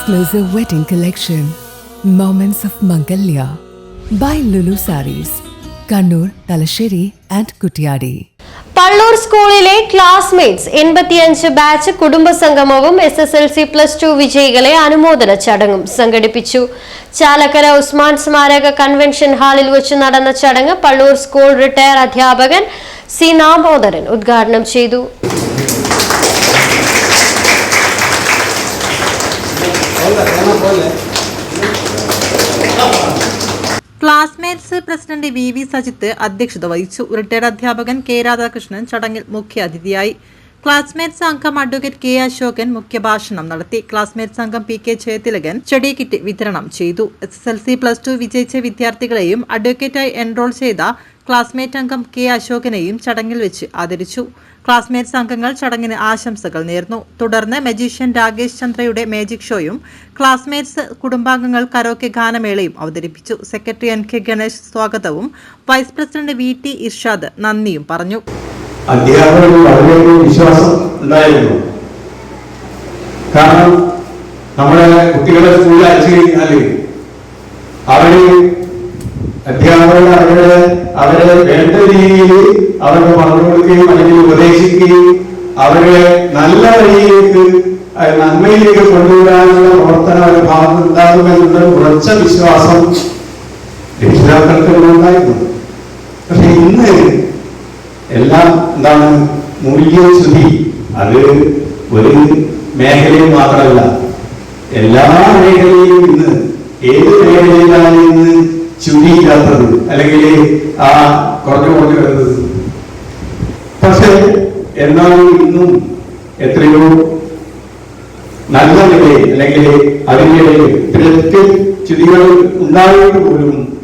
exclusive wedding collection, Moments of Mangalya, by Lulu Saris, Kannur, Talasheri, and Kuttiyadi Pallur സ്കൂളിലെ classmates എൺപത്തിയഞ്ച് batch കുടുംബസംഗമവും S S L C plus two വിജയികളെ അനുമോദന ചടങ്ങും സംഘടിപ്പിച്ചു. ചാലക്കര ഉസ്മാൻ സ്മാരക കൺവെൻഷൻ ഹാളിൽ വെച്ച് നടന്ന ചടങ്ങ് പള്ളൂർ സ്കൂൾ റിട്ടയർ അധ്യാപകൻ സി നാമോദരൻ ഉദ്ഘാടനം ചെയ്തു. Classmates president V V Sajith അധ്യക്ഷത വഹിച്ചു. റിട്ടയർഡ് അധ്യാപകൻ കെ രാധാകൃഷ്ണൻ ചടങ്ങിൽ മുഖ്യ അതിഥിയായി. ക്ലാസ്മേറ്റ്സ് അംഗം അഡ്വക്കേറ്റ് കെ അശോകൻ മുഖ്യഭാഷണം നടത്തി. ക്ലാസ്മേറ്റ്സ് അംഗം പി കെ ജയതിലകൻ ചെടി കിറ്റ് വിതരണം ചെയ്തു. S S L C plus two വിജയിച്ച വിദ്യാർത്ഥികളെയും അഡ്വക്കേറ്റായി എൻറോൾ ചെയ്ത ക്ലാസ്മേറ്റ് അംഗം കെ അശോകനെയും ചടങ്ങിൽ വെച്ച് ആദരിച്ചു. ക്ലാസ്മേറ്റ്സ് അംഗങ്ങൾ ചടങ്ങിന് ആശംസകൾ നേർന്നു. തുടർന്ന് മജീഷ്യൻ രാകേഷ് ചന്ദ്രയുടെ മാജിക് ഷോയും ക്ലാസ്മേറ്റ്സ് കുടുംബാംഗങ്ങൾ കരോക്കെ ഗാനമേളയും അവതരിപ്പിച്ചു. സെക്രട്ടറി എൻ കെ ഗണേഷ് സ്വാഗതവും vice president V T Irshad നന്ദിയും പറഞ്ഞു. വിശ്വാസം ഉണ്ടായിരുന്നു. കാരണം നമ്മുടെ കുട്ടികളെ സ്കൂളിൽ അയച്ചു കഴിഞ്ഞാൽ അവർ അധ്യാപകർ അവരുടെ അവരെ വേണ്ട രീതിയിൽ അവർക്ക് പറഞ്ഞു കൊടുക്കുകയും അല്ലെങ്കിൽ ഉപദേശിക്കുകയും അവരെ നല്ല വഴിയിലേക്ക് നന്മയിലേക്ക് കൊണ്ടുവരാനുള്ള പ്രവർത്തനം അവരുടെ ഭാഗത്ത് ഉണ്ടാകുമെന്നുള്ള ഉറച്ച വിശ്വാസം രക്ഷിതാക്കൾക്ക് ഉണ്ടായിരുന്നു. പക്ഷെ ഇന്ന് എല്ലാം എന്താണ്? മൂല്യശ്രുതി അത് ഒരു മേഖലയിൽ മാത്രമല്ല. എല്ലാ മേഖലയിലും ഇന്ന് ഏത് മേഖലയിലാണ് ഇന്ന് ചുരിയില്ലാത്തത് അല്ലെങ്കിൽ ആ കുറഞ്ഞു കുറഞ്ഞു വരുന്നത്. പക്ഷേ എന്നാലും ഇന്നും എത്രയോ നല്ല നിലയിൽ അല്ലെങ്കിൽ അതിന്റെ ഇടയിൽ ചുരികൾ ഉണ്ടായിട്ട് പോലും